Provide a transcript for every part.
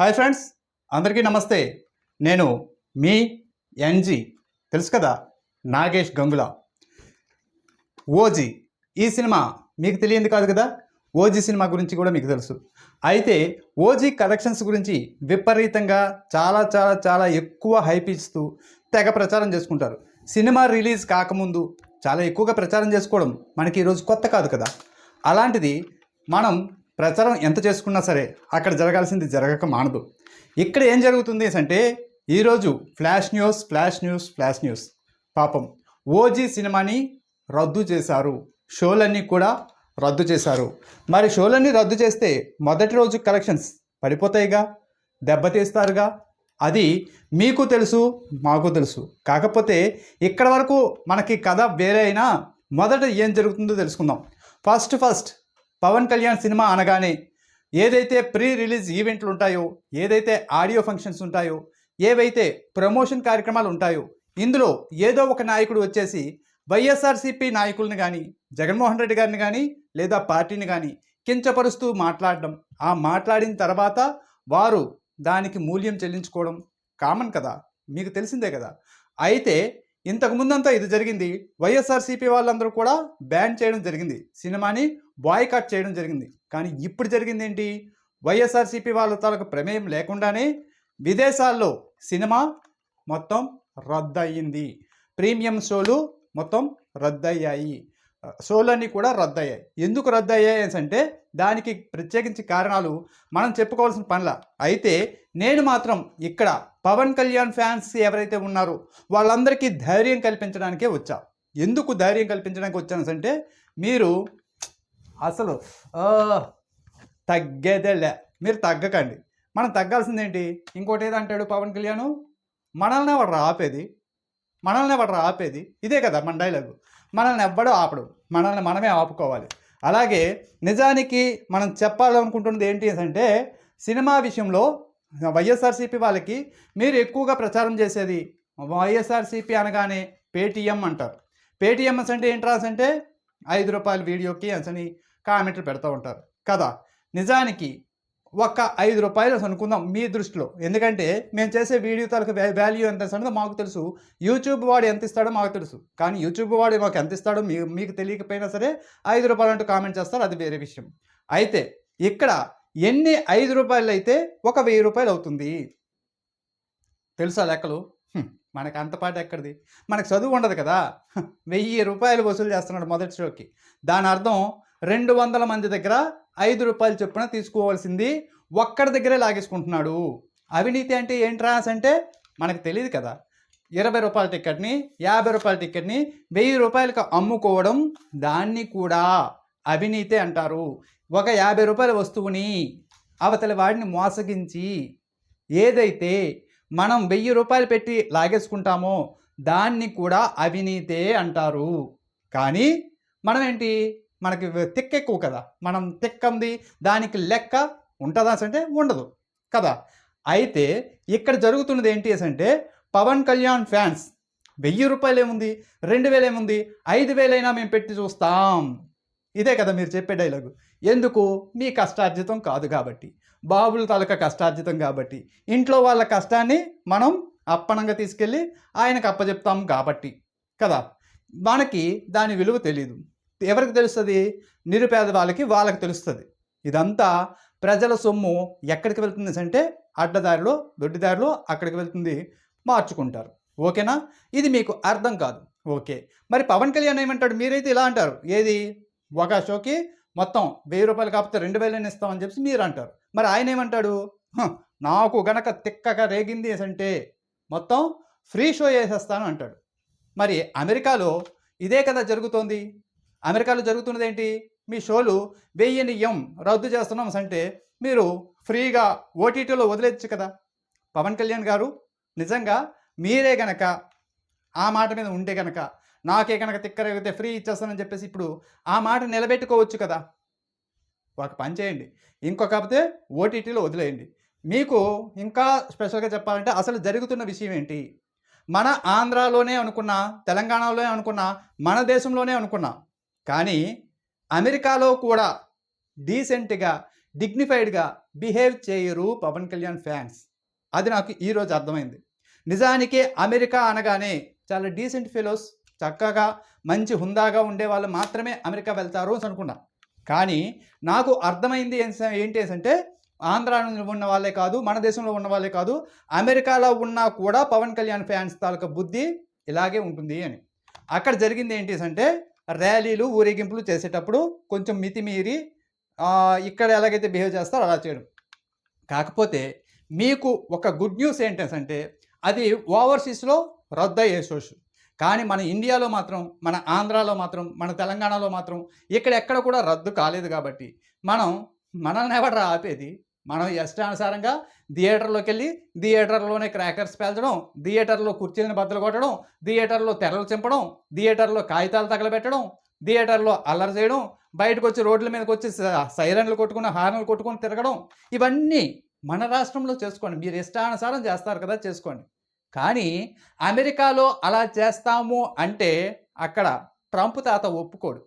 Hi friends అందరికీ నమస్తే. నేను మీ ఎన్జీ తెలుసు కదా నాగేష్ గంగుల. ఓజీ ఈ సినిమా మీకు తెలియంది కాదు కదా? ఓజీ సినిమా గురించి కూడా మీకు తెలుసు. అయితే ఓజీ కలెక్షన్స్ గురించి విపరీతంగా చాలా చాలా చాలా ఎక్కువ హైప్ ఇస్తూ తెగ ప్రచారం చేసుకుంటారు. సినిమా రిలీజ్ కాకముందు చాలా ఎక్కువగా ప్రచారం చేసుకోవడం మనకి ఈరోజు కొత్త కాదు కదా? అలాంటిది మనం ప్రచారం ఎంత చేసుకున్నా సరే అక్కడ జరగాల్సింది జరగక మానదు. ఇక్కడ ఏం జరుగుతుంది అంటే ఈరోజు flash news flash news flash news. పాపం ఓజీ సినిమాని రద్దు చేశారు. షోలన్నీ కూడా రద్దు చేశారు. మరి షోలన్నీ రద్దు చేస్తే మొదటి రోజు కలెక్షన్స్ పడిపోతాయిగా దెబ్బతీస్తారుగా? అది మీకు తెలుసు మాకు తెలుసు. కాకపోతే ఇక్కడ వరకు మనకి కథ వేరే అయినా మొదట ఏం జరుగుతుందో తెలుసుకుందాం. First first Pawan Kalyan cinema అనగానే ఏదైతే ప్రీ రిలీజ్ ఈవెంట్లు ఉంటాయో ఏదైతే ఆడియో ఫంక్షన్స్ ఉంటాయో ఏవైతే ప్రమోషన్ కార్యక్రమాలు ఉంటాయో ఇందులో ఏదో ఒక నాయకుడు వచ్చేసి వైఎస్ఆర్సీపీ నాయకుల్ని కానీ జగన్మోహన్ రెడ్డి గారిని కానీ లేదా పార్టీని కానీ కించపరుస్తూ మాట్లాడడం. ఆ మాట్లాడిన తర్వాత వారు దానికి మూల్యం చెల్లించుకోవడం కామన్ కదా. మీకు తెలిసిందే కదా. అయితే ఇంతకు ముందంతా ఇది జరిగింది. వైఎస్ఆర్సీపీ వాళ్ళందరూ కూడా బ్యాన్ చేయడం జరిగింది. సినిమాని బాయ్కాట్ చేయడం జరిగింది. కానీ ఇప్పుడు జరిగింది ఏంటి వైఎస్ఆర్సీపీ వాళ్ళ తాలకు ప్రమేయం లేకుండానే విదేశాల్లో సినిమా మొత్తం రద్దయింది. ప్రీమియం షోలు మొత్తం రద్దయ్యాయి. షోలన్నీ కూడా రద్దయ్యాయి. ఎందుకు రద్దయ్యాయి అంటే దానికి ప్రత్యేకించి కారణాలు మనం చెప్పుకోవాల్సిన పనుల. అయితే నేను మాత్రం ఇక్కడ పవన్ కళ్యాణ్ ఫ్యాన్స్ ఎవరైతే ఉన్నారో వాళ్ళందరికీ ధైర్యం కల్పించడానికే వచ్చా. ఎందుకు ధైర్యం కల్పించడానికి వచ్చాను అంటే మీరు అసలు తగ్గేదే తగ్గేదేలే. మీరు తగ్గకండి. మనం తగ్గాల్సింది ఏంటి? ఇంకోటి ఏదంటాడు పవన్ కళ్యాణ్? మనల్ని వాడు ఆపేది? మనల్ని వాడు ఆపేది? ఇదే కదా మన డైలాగు. మనల్ని ఎవ్వడూ ఆపడు. మనల్ని మనమే ఆపుకోవాలి. అలాగే నిజానికి మనం చెప్పాలనుకుంటున్నది ఏంటి అంటే సినిమా విషయంలో వైఎస్ఆర్సీపీ వాళ్ళకి మీరు ఎక్కువగా ప్రచారం చేసేది వైఎస్ఆర్సీపీ అనగానే పేటీఎం అంటారు. పేటీఎం అంటే ఏంటి అంటే ఐదు రూపాయల వీడియోకి అని కామెంట్లు పెడుతూ ఉంటారు. కదా? నిజానికి ఒక ఐదు రూపాయలు అనుకుందాం మీ దృష్టిలో. ఎందుకంటే మేము చేసే వీడియో తాలూకు వాల్యూ ఎంత ఇస్తాడో మాకు తెలుసు. యూట్యూబ్ వాడు ఎంత ఇస్తాడో మాకు తెలుసు. కానీ యూట్యూబ్ వాడు మాకు ఎంత ఇస్తాడో మీ మీకు తెలియకపోయినా సరే ఐదు రూపాయలు అంటూ కామెంట్ చేస్తారు. అది వేరే విషయం. అయితే ఇక్కడ ఎన్ని ఐదు రూపాయలు అయితే ఒక వెయ్యి రూపాయలు అవుతుంది? తెలుసా లెక్కలు? మనకు అంతపాటు ఎక్కడిది? మనకు చదువు ఉండదు కదా. వెయ్యి రూపాయలు వసూలు చేస్తున్నాడు మొదటి షోకి. దాని అర్థం రెండు వందల మంది దగ్గర ఐదు రూపాయలు చొప్పున తీసుకోవాల్సింది ఒక్కడి దగ్గరే లాగేసుకుంటున్నాడు. అవినీతి అంటే ఏంట్రా అంటే మనకు తెలియదు కదా. ఇరవై రూపాయల టికెట్ని యాభై రూపాయల టికెట్ని వెయ్యి రూపాయలకు అమ్ముకోవడం దాన్ని కూడా అవినీతి అంటారు. ఒక యాభై రూపాయల వస్తువుని అవతలి వాడిని మోసగించి ఏదైతే మనం వెయ్యి రూపాయలు పెట్టి లాగేసుకుంటామో దాన్ని కూడా అవినీతే అంటారు. కానీ మనం ఏంటి మనకి తిక్క ఎక్కువ కదా. మనం తిక్కంది దానికి లెక్క ఉంటుందా అంటే ఉండదు కదా. అయితే ఇక్కడ జరుగుతున్నది ఏంటి అంటే పవన్ కళ్యాణ్ ఫ్యాన్స్ వెయ్యి రూపాయలు ఏముంది? రెండు వేలు ఏముంది? ఐదు వేలైనా మేము పెట్టి చూస్తాం. ఇదే కదా మీరు చెప్పే డైలాగు. ఎందుకు? మీ కష్టార్జితం కాదు కాబట్టి. బాబుల తాలూకా కష్టార్జితం కాబట్టి. ఇంట్లో వాళ్ళ కష్టాన్ని మనం అప్పనంగా తీసుకెళ్ళి ఆయనకు అప్పచెప్తాం కాబట్టి కదా. మనకి దాని విలువ తెలియదు ఎవరికి తెలుస్తుంది? నిరుపేద వాళ్ళకి వాళ్ళకి తెలుస్తుంది. ఇదంతా ప్రజల సొమ్ము ఎక్కడికి వెళ్తుంది అంటే అడ్డదారిలో దొడ్డిదారిలో అక్కడికి వెళ్తుంది. మార్చుకుంటారు. ఓకేనా? ఇది మీకు అర్థం కాదు. ఓకే. మరి పవన్ కళ్యాణ్ ఏమంటాడు? మీరైతే ఇలా అంటారు. ఏది? ఒక షోకి మొత్తం వెయ్యి రూపాయలు కాకపోతే రెండు వేలు ఇస్తామని చెప్పి మీరు అంటారు. మరి ఆయన ఏమంటాడు? నాకు గనక తిక్కగా రేగింది అంటే మొత్తం ఫ్రీ షో వేసేస్తాను అంటాడు. మరి అమెరికాలో ఇదే కదా జరుగుతోంది? అమెరికాలో జరుగుతున్నది ఏంటి మీ షోలు వెయ్యిని ఎం రద్దు చేస్తున్నాం అంటే మీరు ఫ్రీగా ఓటీటీలో వదిలేచ్చు కదా. పవన్ కళ్యాణ్ గారు నిజంగా మీరే గనక ఆ మాట మీద ఉంటే గనక నాకే కనుక తిక్కరైతే ఫ్రీ ఇచ్చేస్తానని చెప్పేసి ఇప్పుడు ఆ మాట నిలబెట్టుకోవచ్చు కదా. ఒక పని చేయండి. ఇంకొకపోతే ఓటీటీలో వదిలేయండి. మీకు ఇంకా స్పెషల్గా చెప్పాలంటే అసలు జరుగుతున్న విషయం ఏంటి? మన ఆంధ్రాలోనే అనుకున్నా తెలంగాణలోనే అనుకున్నా మన దేశంలోనే అనుకున్నా కానీ అమెరికాలో కూడా డీసెంట్గా డిగ్నిఫైడ్గా బిహేవ్ చేయరు పవన్ కళ్యాణ్ ఫ్యాన్స్. అది నాకు ఈరోజు అర్థమైంది. నిజానికి అమెరికా అనగానే చాలా డీసెంట్ ఫెలోస్ చక్కగా మంచి హుందాగా ఉండే వాళ్ళు మాత్రమే అమెరికా వెళ్తారు అని అనుకున్నా. కానీ నాకు అర్థమైంది ఏంటి అంటే ఆంధ్రాలో ఉన్న వాళ్ళే కాదు మన దేశంలో ఉన్న వాళ్ళే కాదు అమెరికాలో ఉన్నా కూడా పవన్ కళ్యాణ్ ఫ్యాన్స్ తాలూకా బుద్ధి ఇలాగే ఉంటుంది అని. అక్కడ జరిగింది ఏంటి అంటే ర్యాలీలు ఊరేగింపులు చేసేటప్పుడు కొంచెం మితిమీరి ఇక్కడ ఎలాగైతే బిహేవ్ చేస్తారో అలా చేయడం. కాకపోతే మీకు ఒక గుడ్ న్యూస్ ఏంటంటే అది ఓవర్సీస్లో రద్దయ్యే సోషు కానీ మన ఇండియాలో మాత్రం మన ఆంధ్రాలో మాత్రం మన తెలంగాణలో మాత్రం ఇక్కడ ఎక్కడ కూడా రద్దు కాలేదు కాబట్టి మనం మనల్ని ఎవడరా ఆపేది? మనం ఇష్టానుసారంగా థియేటర్లోకి వెళ్ళి థియేటర్లోనే క్రాకర్స్ పేల్చడం థియేటర్లో కుర్చీలను బద్దలు కొట్టడం థియేటర్లో తెరలు చింపడం థియేటర్లో కాగితాలు తగలబెట్టడం థియేటర్లో అల్లరి చేయడం బయటకు వచ్చి రోడ్ల మీదకి వచ్చి సైరన్లు కొట్టుకుని హార్న్లు కొట్టుకొని తిరగడం ఇవన్నీ మన రాష్ట్రంలో చేసుకోండి. మీరు ఇష్టానుసారం చేస్తారు కదా చేసుకోండి. కానీ అమెరికాలో అలా చేస్తాము అంటే అక్కడ ట్రంప్ తాత ఒప్పుకోడు.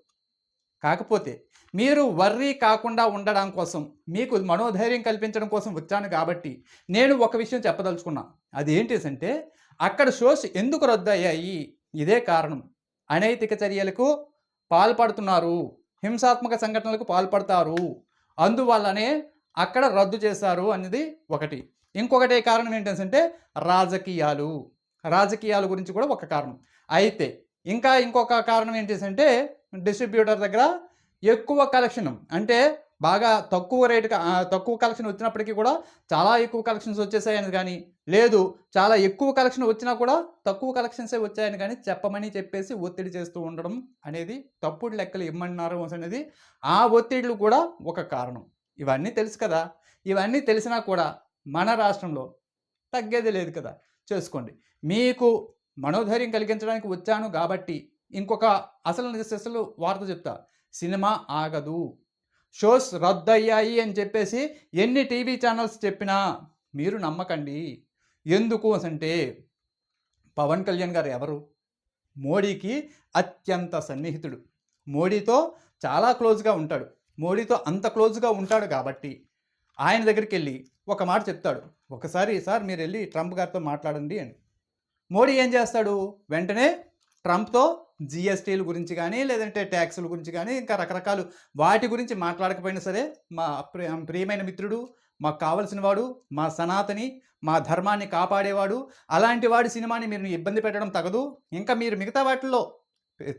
కాకపోతే మీరు వర్రీ కాకుండా ఉండడం కోసం మీకు మనోధైర్యం కల్పించడం కోసం వచ్చాను కాబట్టి నేను ఒక విషయం చెప్పదలుచుకున్నా. అది ఏంటంటే అక్కడ షోస్ ఎందుకు రద్దయ్యాయి? ఇదే కారణం. అనైతిక చర్యలకు పాల్పడుతున్నారు. హింసాత్మక సంఘటనలకు పాల్పడతారు. అందువల్లనే అక్కడ రద్దు చేశారు అనేది ఒకటి. ఇంకొకటి కారణం ఏంటంటే రాజకీయాలు. రాజకీయాల గురించి కూడా ఒక కారణం. అయితే ఇంకా ఇంకొక కారణం ఏంటంటే డిస్ట్రిబ్యూటర్ దగ్గర ఎక్కువ కలెక్షన్ అంటే బాగా తక్కువ రేటుకి తక్కువ కలెక్షన్ వచ్చినప్పటికీ కూడా చాలా ఎక్కువ కలెక్షన్స్ వచ్చేసాయని కానీ లేదు చాలా ఎక్కువ కలెక్షన్ వచ్చినా కూడా తక్కువ కలెక్షన్సే వచ్చాయని కానీ చెప్పమని చెప్పేసి ఒత్తిడి చేస్తూ ఉండడం అనేది తప్పుడు లెక్కలు ఇమ్మన్నారు అనేది ఆ ఒత్తిడులు కూడా ఒక కారణం. ఇవన్నీ తెలుసు కదా. ఇవన్నీ తెలిసినా కూడా మన రాష్ట్రంలో తగ్గేది లేదు కదా. చేసుకోండి. మీకు మనోధైర్యం కలిగించడానికి వచ్చాను కాబట్టి ఇంకొక అసలు అసలు వార్త చెప్తా. సినిమా ఆగదు. షోస్ రద్దయ్యాయి అని చెప్పేసి ఎన్ని టీవీ ఛానల్స్ చెప్పినా మీరు నమ్మకండి. ఎందుకు అంటే పవన్ కళ్యాణ్ గారు ఎవరు? మోడీకి అత్యంత సన్నిహితుడు. మోడీతో చాలా క్లోజ్గా ఉంటాడు. మోడీతో అంత క్లోజ్గా ఉంటాడు కాబట్టి ఆయన దగ్గరికి వెళ్ళి ఒక మాట చెప్తాడు. ఒకసారి సార్ మీరు వెళ్ళి ట్రంప్ గారితో మాట్లాడండి అని. మోడీ ఏం చేస్తాడు? వెంటనే ట్రంప్తో జిఎస్టీల గురించి కానీ లేదంటే ట్యాక్సుల గురించి కానీ ఇంకా రకరకాలు వాటి గురించి మాట్లాడకపోయినా సరే మా ప్రియమైన మిత్రుడు మాకు కావలసిన వాడు మా సనాతని మా ధర్మాన్ని కాపాడేవాడు అలాంటి వాడి సినిమాని మీరు ఇబ్బంది పెట్టడం తగదు. ఇంకా మీరు మిగతా వాటిల్లో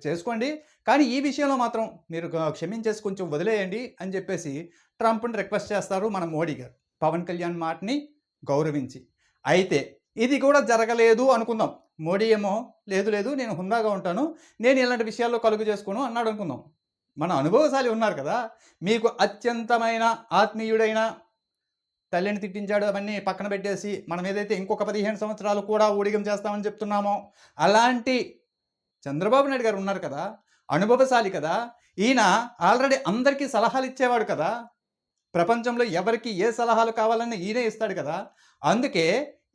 చేసుకోండి. కానీ ఈ విషయంలో మాత్రం మీరు క్షమించేసి కొంచెం వదిలేయండి అని చెప్పేసి ట్రంప్ని రిక్వెస్ట్ చేస్తారు మన మోడీ గారు. పవన్ కళ్యాణ్ మాటని గౌరవించి. అయితే ఇది కూడా జరగలేదు అనుకుందాం. మోడీ ఏమో లేదు లేదు నేను హుందాగా ఉంటాను నేను ఇలాంటి విషయాల్లో కలుగు చేసుకోను అన్నాడు అనుకుందాం. మన అనుభవశాలి ఉన్నారు కదా మీకు అత్యంతమైన ఆత్మీయుడైన తల్లిని తిట్టించాడు అవన్నీ పక్కన పెట్టేసి మనం ఏదైతే ఇంకొక పదిహేను సంవత్సరాలు కూడా ఊడిగం చేస్తామని చెప్తున్నామో అలాంటి చంద్రబాబు నాయుడు గారు ఉన్నారు కదా అనుభవశాలి కదా ఈయన ఆల్రెడీ అందరికీ సలహాలు ఇచ్చేవాడు కదా ప్రపంచంలో ఎవరికి ఏ సలహాలు కావాలని ఈయనే ఇస్తాడు కదా అందుకే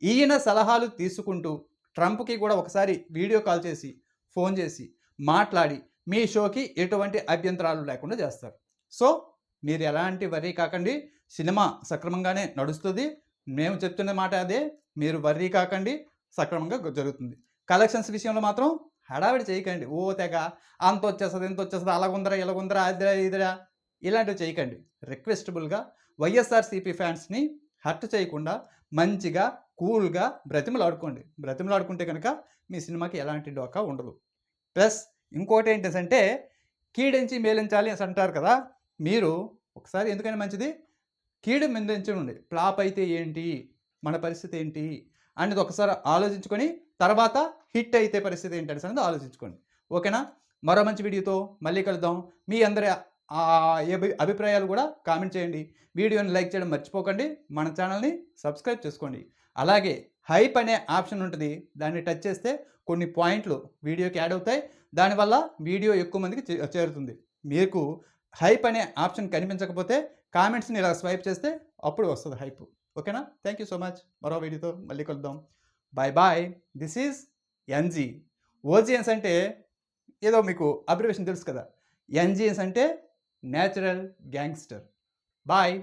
ఈయన సలహాలు తీసుకుంటూ ట్రంప్కి కూడా ఒకసారి వీడియో కాల్ చేసి ఫోన్ చేసి మాట్లాడి మీ షోకి ఎటువంటి అభ్యంతరాలు లేకుండా చేస్తారు. సో మీరు ఎలాంటి వర్రీ కాకండి. సినిమా సక్రమంగానే నడుస్తుంది. మేము చెప్తున్న మాట అదే. మీరు వర్రీ కాకండి. సక్రమంగా జరుగుతుంది. కలెక్షన్స్ విషయంలో మాత్రం హడావిడి చేయకండి. ఓ తెగ అంత వచ్చేస్తుంది ఇంత వచ్చేస్తుంది అలాగుందరా ఇలాగుందరా అదిరా ఇదిరా. ఇలాంటివి చేయకండి. రిక్వెస్టబుల్గా వైఎస్ఆర్సీపీ ఫ్యాన్స్ని హర్ట్ చేయకుండా మంచిగా కూల్గా బ్రతిమలాడుకోండి. బ్రతిమలాడుకుంటే కనుక మీ సినిమాకి ఎలాంటి డోకా ఉండదు. ప్లస్ ఇంకోటి ఏంటంటే కీడించి మేలించాలి అని అంటారు కదా మీరు ఒకసారి ఎందుకైనా మంచిది? కీడు మిందించి ఫ్లాప్ అయితే ఏంటి? మన పరిస్థితి ఏంటి? అనేది ఒకసారి ఆలోచించుకొని తర్వాత హిట్ అయితే పరిస్థితి ఏంటి అనేది ఆలోచించుకోండి. ఓకేనా? మరో మంచి వీడియోతో మళ్ళీ కలుద్దాం. మీ అందరి ఆ అభిప్రాయాలు కూడా కామెంట్ చేయండి. వీడియోని లైక్ చేయడం మర్చిపోకండి. మన ఛానల్ని సబ్స్క్రైబ్ చేసుకోండి. అలాగే హైప్ అనే ఆప్షన్ ఉంటుంది. దాన్ని టచ్ చేస్తే కొన్ని పాయింట్లు వీడియోకి యాడ్ అవుతాయి. దానివల్ల వీడియో ఎక్కువ మందికి చే- చేరుతుంది. మీకు హైప్ అనే ఆప్షన్ కనిపించకపోతే కామెంట్స్ని ఇలా స్వైప్ చేస్తే అప్పుడు వస్తుంది హైప్. ఓకేనా? Thank you so much. మరో వీడియోతో మళ్ళీ కలుద్దాం. Bye bye. This is NG ఓజియన్స్ అంటే ఏదో మీకు అబ్రివేషన్ తెలుసు కదా. ఎన్జిఎన్స్ అంటే నేచురల్ గ్యాంగ్స్టర్. బాయ్.